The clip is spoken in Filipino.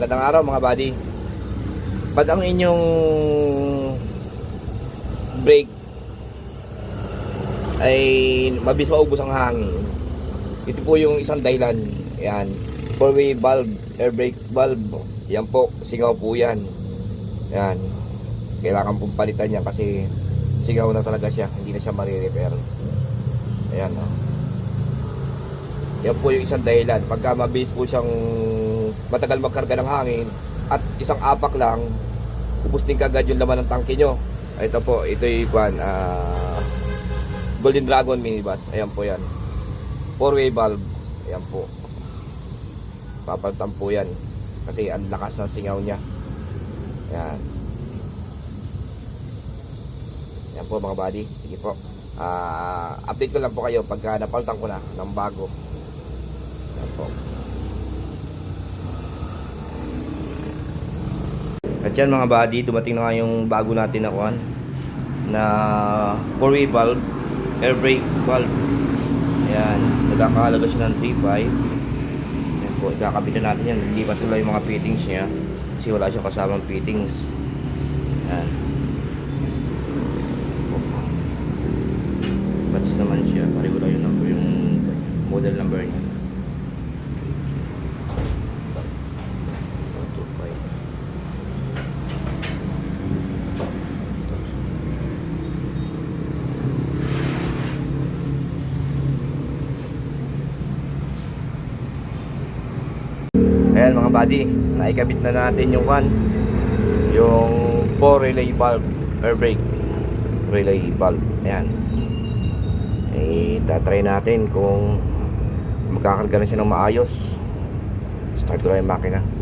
Magandang araw mga buddy. Ba't ang inyong brake ay mabilis maubos ang hangin? Ito po yung isang dahilan. Yan. Four-way valve, air brake valve. Yan po, singaw po yan. Yan. Kailangan pong palitan yan kasi sigaw na talaga siya. Hindi na siya marirepair. Ayan. Oh. Yan po yung isang dahilan. Pagka mabilis po siyang matagal magkarga ng hangin at isang apak lang, ubus din kagad yung laman ng tangke nyo. Ito po, ito yung kwan, ah, Golden Dragon minibus. Ayan po yan. Four-way valve. Ayan po. Papalitan po yan. Kasi ang lakas ng singaw niya. Ayan. Ayan po mga buddy. Sige po. Ah, update ko lang po kayo pagka napalitan ko na ng bago. Ayan po. At yan mga buddy, dumating na nga yung bago natin na kuhan na four-way valve, air brake valve. Ayan, nagkakahalaga siya ng 3.5. Ayan po, ikakabitan natin yan. Hindi pa tuloy yung mga fittings niya kasi wala siyang kasamang fittings. Ayan. Bats naman siya, pareho lang yung number, yung model number niya. Ayan mga buddy, naikabit na natin yung one. Yung 4 relay valve air brake relay valve ayan. Eh tatry natin kung magkakarga na siya ng maayos. Start ko lang yung makina